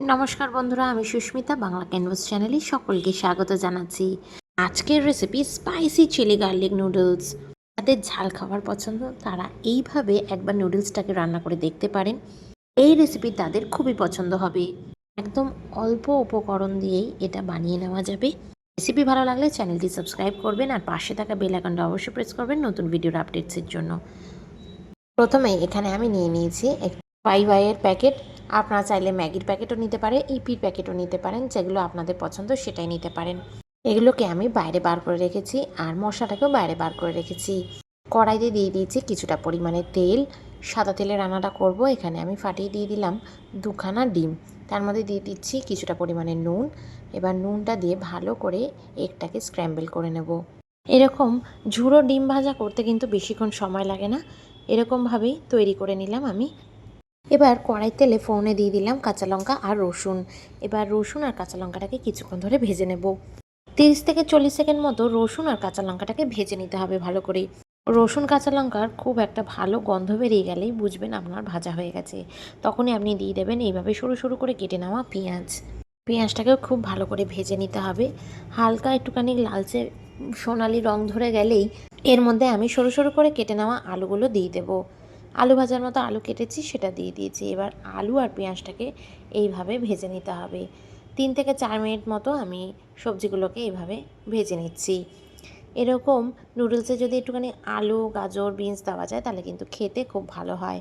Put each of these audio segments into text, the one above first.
নমস্কার বন্ধুরা, আমি সুস্মিতা, বাংলা ক্যানভাস চ্যানেলে সকলকে স্বাগত জানাচ্ছি। আজকের recipe spicy chilli garlic noodles যাদের ঝাল খাবার পছন্দ, তারা এইভাবে একবার নুডলসটাকে রান্না করে দেখতে পারেন। এই রেসিপি তাদের খুবই পছন্দ হবে। একদম অল্প উপকরণ দিয়েই এটা বানিয়ে নেওয়া যাবে। রেসিপি ভালো লাগলে চ্যানেলটি সাবস্ক্রাইব করবেন আর পাশে থাকা বেল আইকনটা অবশ্যই প্রেস করবেন নতুন ভিডিওর আপডেটসের জন্য। প্রথমে এখানে আমি নিয়ে নিয়েছি ফাইভ আইয়ের প্যাকেট। আপনারা চাইলে ম্যাগির প্যাকেটও নিতে পারে ইপির প্যাকেটও নিতে পারেন, যেগুলো আপনাদের পছন্দ সেটাই নিতে পারেন। এগুলোকে আমি বাইরে বার করে রেখেছি আর মশলাটাকেও বাইরে বার করে রেখেছি। কড়াইতে দিয়ে দিয়েছি কিছুটা পরিমাণে তেল। সাদা তেলে রান্নাটা করব, এখানে আমি ফাটিয়ে দিয়ে দিলাম দুখানা ডিম। তার মধ্যে দিয়ে দিচ্ছি কিছুটা পরিমাণে নুন। এবার নুনটা দিয়ে ভালো করে এগটাকে স্ক্র্যাম্বল করে নেব। এরকম ঝুড়ো ডিম ভাজা করতে কিন্তু বেশিক্ষণ সময় লাগে না। এরকমভাবেই তৈরি করে নিলাম আমি এবার কড়াই তেলে ফোড়নে দিয়ে দিলাম কাঁচা লঙ্কা আর রসুন। এবার রসুন আর কাঁচা লঙ্কাটাকে কিছুক্ষণ ধরে ভেজে নেব। তিরিশ থেকে চল্লিশ সেকেন্ড মতো রসুন আর কাঁচা লঙ্কাটাকে ভেজে নিতে হবে ভালো করে। রসুন, কাঁচা লঙ্কার খুব একটা ভালো গন্ধ বেরিয়ে গেলেই বুঝবেন আপনার ভাজা হয়ে গেছে। তখনই আপনি দিয়ে দেবেন এইভাবে সরু সরু করে কেটে নেওয়া পেঁয়াজ। পেঁয়াজটাকেও খুব ভালো করে ভেজে নিতে হবে। হালকা একটুখানি লালচে সোনালি রং ধরে গেলেই এর মধ্যে আমি সরু সরু করে কেটে নেওয়া আলুগুলো দিয়ে দেবো। আলু ভাজার মতো আলু কেটেছি, সেটা দিয়ে দিয়েছি। এবার আলু আর পেঁয়াজটাকে এইভাবে ভেজে নিতে হবে। তিন থেকে চার মিনিট মতো আমি সবজিগুলোকে এইভাবে ভেজে নিচ্ছি। এরকম নুডলসে যদি একটুখানি আলু, গাজর, বিনস দেওয়া যায়, তাহলে কিন্তু খেতে খুব ভালো হয়।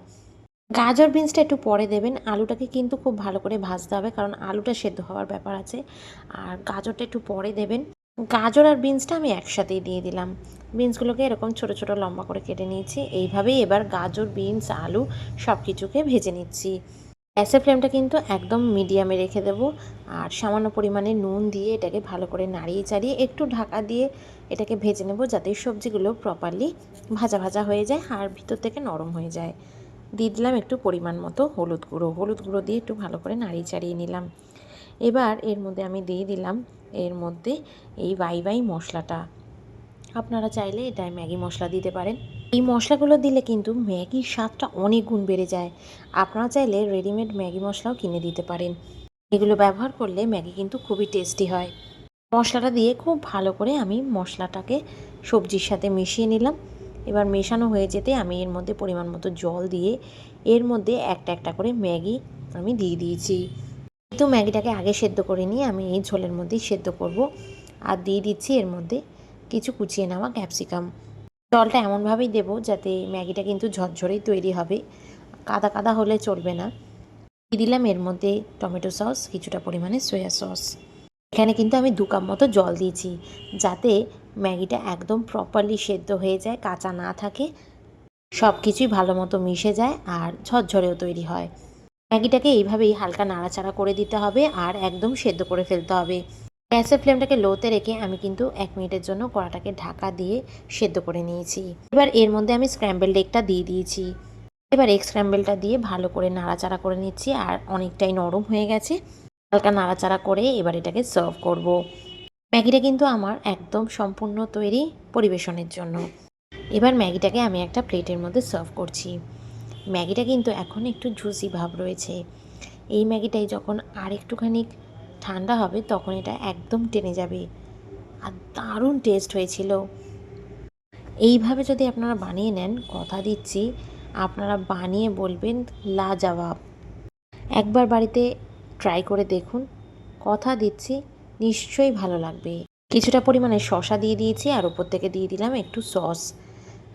গাজর, বিনসটা একটু পরে দেবেন। আলুটাকে কিন্তু খুব ভালো করে ভাজতে হবে, কারণ আলুটা সেদ্ধ হওয়ার ব্যাপার আছে। আর গাজরটা একটু পরে দেবেন। গাজর আর বিনসটা আমি একসাথেই দিয়ে দিলাম। বিনসগুলোকে এরকম ছোট ছোট লম্বা করে কেটে নিয়েছি। এইভাবেই এবার গাজর বিনস আলু সব কিছুকে ভেজে নিচ্ছি। গ্যাসের ফ্লেমটা কিন্তু একদম মিডিয়ামে রেখে দেবো। আর সামান্য পরিমাণে নুন দিয়ে এটাকে ভালো করে নাড়িয়ে চাড়িয়ে একটু ঢাকা দিয়ে এটাকে ভেজে নেব যাতে সবজিগুলো প্রপারলি ভাজা ভাজা হয়ে যায় আর ভিতর থেকে নরম হয়ে যায়। দিয়ে দিলাম একটু পরিমাণ মতো হলুদ গুঁড়ো। হলুদ গুঁড়ো দিয়ে একটু ভালো করে নাড়িয়ে চাড়িয়ে নিলাম। এবার এর মধ্যে আমি দিয়ে দিলাম, এর মধ্যে এই বাই বাই মশলাটা। আপনারা চাইলে এটায় ম্যাগি মশলা দিতে পারেন। এই মশলাগুলো দিলে কিন্তু ম্যাগির স্বাদটা অনেক গুণ বেড়ে যায়। আপনারা চাইলে রেডিমেড ম্যাগি মশলাও কিনে দিতে পারেন। এগুলো ব্যবহার করলে ম্যাগি কিন্তু খুবই টেস্টি হয়। মশলাটা দিয়ে খুব ভালো করে আমি মশলাটাকে সবজির সাথে মিশিয়ে নিলাম। এবার মেশানো হয়ে যেতে আমি এর মধ্যে পরিমাণ মতো জল দিয়ে এর মধ্যে একটা একটা করে ম্যাগি আমি দিয়ে দিয়েছি। কিন্তু ম্যাগিটাকে আগে সেদ্ধ করে নিয়ে আমি এই ঝোলের মধ্যেই সেদ্ধ করব। আর দিয়ে দিচ্ছি এর মধ্যে কিছু কুচিয়ে নেওয়া ক্যাপসিকাম। জলটা এমনভাবেই দেবো যাতে ম্যাগিটা কিন্তু ঝরঝরেই তৈরি হবে। কাদা কাদা হলে চলবে না। দিয়ে দিলাম এর মধ্যে টমেটো সস, কিছুটা পরিমাণে সয়া সস। এখানে কিন্তু আমি দু কাপ মতো জল দিয়েছি যাতে ম্যাগিটা একদম প্রপারলি সেদ্ধ হয়ে যায়, কাঁচা না থাকে। সব কিছুই ভালো মতো মিশে যায় আর ঝরঝরেও তৈরি হয়। ম্যাগিটাকে এইভাবেই হালকা নাড়াচাড়া করে দিতে হবে আর একদম সেদ্ধ করে ফেলতে হবে। গ্যাসের ফ্লেমটাকে লোতে রেখে আমি কিন্তু এক মিনিটের জন্য কড়াটাকে ঢাকা দিয়ে সেদ্ধ করে নিয়েছি। এবার এর মধ্যে আমি স্ক্র্যাম্বেল এগটা দিয়ে দিয়েছি। এবার এগ স্ক্র্যাম্বেলটা দিয়ে ভালো করে নাড়াচাড়া করে নিচ্ছি আর অনেকটাই নরম হয়ে গেছে। হালকা নাড়াচাড়া করে এবার এটাকে সার্ভ করব। ম্যাগিটা কিন্তু আমার একদম সম্পূর্ণ তৈরি পরিবেশনের জন্য। এবার ম্যাগিটাকে আমি একটা প্লেটের মধ্যে সার্ভ করছি। ম্যাগিটা কিন্তু এখন একটু জুসি ভাব রয়েছে। এই ম্যাগিটাই যখন আর একটুখানি ঠান্ডা হবে, তখন এটা একদম টেনে যাবে। আর দারুণ টেস্ট হয়েছিল। এইভাবে যদি আপনারা বানিয়ে নেন, কথা দিচ্ছি, আপনারা বানিয়ে বলবেন লাজবাব। একবার বাড়িতে ট্রাই করে দেখুন, কথা দিচ্ছি, নিশ্চয়ই ভালো লাগবে। কিছুটা পরিমাণে শশা দিয়ে দিয়েছি, আর উপর থেকে দিয়ে দিলাম একটু সস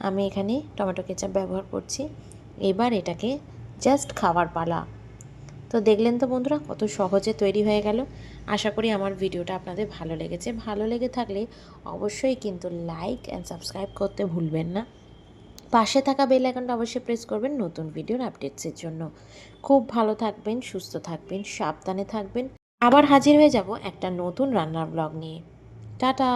আমি এখানে টমেটো কেচাপ ব্যবহার করছি। এবার এটাকে জাস্ট খাবার পালা। তো দেখলেন তো বন্ধুরা, কত সহজে তৈরি হয়ে গেল। আশা করি আমার ভিডিওটা আপনাদের ভালো লেগেছে। ভালো লেগে থাকলে অবশ্যই কিন্তু লাইক অ্যান্ড সাবস্ক্রাইব করতে ভুলবেন না। পাশে থাকা বেল আইকনটা অবশ্যই প্রেস করবেন নতুন ভিডিওর আপডেটসের জন্য। খুব ভালো থাকবেন, সুস্থ থাকবেন, সাবধানে থাকবেন। আবার হাজির হয়ে যাব একটা নতুন রান্নার ব্লগ নিয়ে। টাটা!